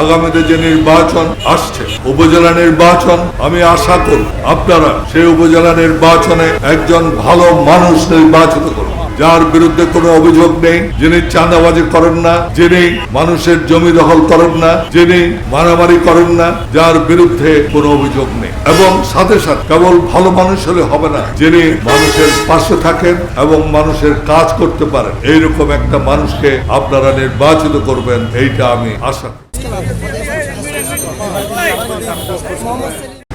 আগামীতে যে নির্বাচন আসছে, উপজেলা নির্বাচন, আমি আশা করি আপনারা সেই উপজেলা নির্বাচনে একজন ভালো মানুষ নির্বাচিত করুন। যার বিরুদ্ধে কোনো অভিযোগ নেই, যিনি চাঁদাবাজি করেন না, যিনি মানুষের জমি দখল করেন না, যিনি মারামারি করেন না, যার বিরুদ্ধে কোনো অভিযোগ নেই। এবং সাথে সাথে কেবল ভালো মানুষ হলে হবে না, যিনি মানুষের পাশে থাকেন এবং মানুষের কাজ করতে পারেন। এইরকম একটা মানুষকে আপনারা নির্বাচিত করবেন, এইটা আমি আশা করি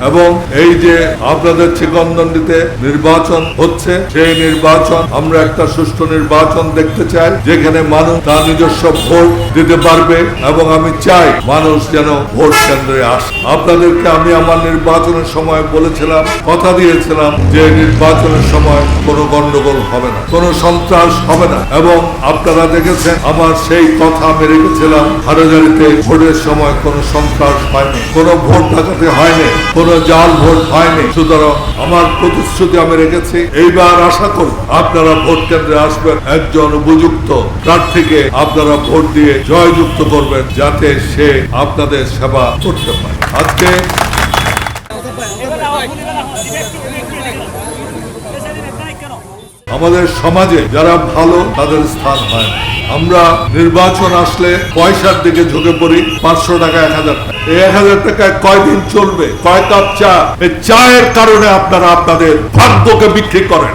এবং এই যে আপনাদের চিকন্দন্ডিতে নির্বাচন হচ্ছে, সেই নির্বাচন আমরা একটা সুষ্ঠু নির্বাচন দেখতে চাই, যেখানে মানুষ তার নিজস্ব ভোট দিতে পারবে এবং আমি চাই মানুষ যেন ভোট কেন্দ্রে আসে। আপনাদেরকে আমি আমার নির্বাচনের সময় বলেছিলাম, কথা দিয়েছিলাম যে নির্বাচনের সময় কোনো গন্ডগোল হবে না, কোনো সন্ত্রাস হবে না। এবং আপনারা দেখেছেন, আমার সেই কথা আমি রেখেছিলাম হারাজারিতে ভোটের সময় কোনো সন্ত্রাস হয়নি, কোনো ভোট ডাকাতে হয়নি, কোনো জাল ভোট হয়নি। সুতরাং আমার প্রতিশ্রুতি আমি রেখেছি। এইবার আশা করব আপনারা ভোট কেন্দ্রে আসবেন একজন উপযুক্ত প্রার্থীকে আপনারা ভোট দিয়ে জয়যুক্ত করবেন যাতে সে আপনাদের সেবা করতে পারে। আজকে আমাদের সমাজে যারা ভালো, তাদের স্থান হয়। আমরা নির্বাচন আসলে পয়সার দিকে ঝুঁকে পড়ি, পাঁচশো টাকা, এক হাজার টাকা। এই এক হাজার টাকায় কয়দিন চলবে? কয় কাপ চা? এই চায়ের কারণে আপনারা আপনাদের ভাগ্যকে বিক্রি করেন।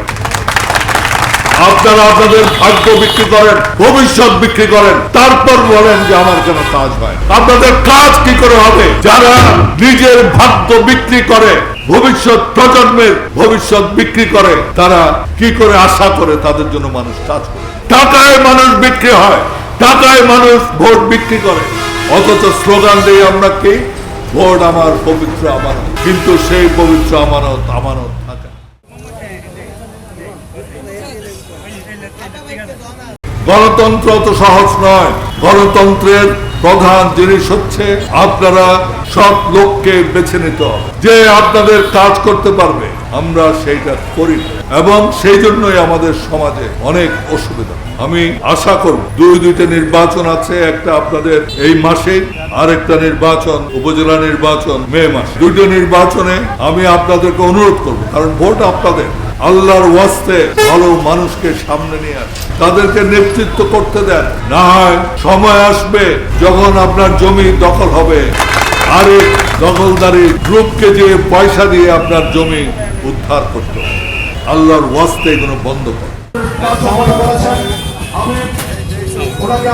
আপনারা আপনাদের ভাগ্য বিক্রি করেন, ভবিষ্যৎ বিক্রি করেন। তারপর বলেন যে আমার কেন কাজ হয়। আপনাদের কাজ কি করে হবে? যারা নিজের ভাগ্য বিক্রি করে ভবিষ্যৎ প্রজন্মের ভবিষ্যৎ বিক্রি করে, তারা কি করে আশা করে তাদের জন্য মানুষ কাজ করে। টাকায় মানুষ বিক্রি হয়, টাকায় মানুষ ভোট বিক্রি করে। অথচ স্লোগান দিয়ে আমরা কি? ভোট আমার, পবিত্র আমানত। কিন্তু সেই পবিত্র আমানত আমানত। গণতন্ত্র তো সহজ নয়। গণতন্ত্রের প্রধান জিনিস হচ্ছে আপনারা সব লোককে বেছে নিতে যে আপনাদের কাজ করতে পারবে, আমরা সেইটা করি এবং সেই জন্যই আমাদের সমাজে অনেক অসুবিধা। আমি আশা করব দুই দুইটা নির্বাচন আছে, একটা আপনাদের এই মাসে আর একটা নির্বাচন, উপজেলা নির্বাচন মে মাস। দুটো নির্বাচনে আমি আপনাদেরকে অনুরোধ করব, কারণ ভোট আপনাদের। আল্লাহর ওয়াস্তে ভালো মানুষকে সামনে নিয়ে আসে। তাদেরকে নেতৃত্ব করতে দেন। না হয় সময় আসবে যখন আপনার জমি দখল হবে। আরেক দখলদারি গ্রুপকে যে পয়সা দিয়ে আপনার জমি উদ্ধার করতে আল্লাহর ওয়াস্তে এগুলো বন্ধ করো।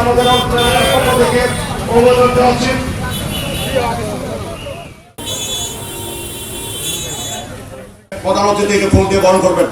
আমাদের থেকে অভিনন্দন জানাচ্ছি। প্রধান থেকে ফোন দিয়ে বরণ করবেন।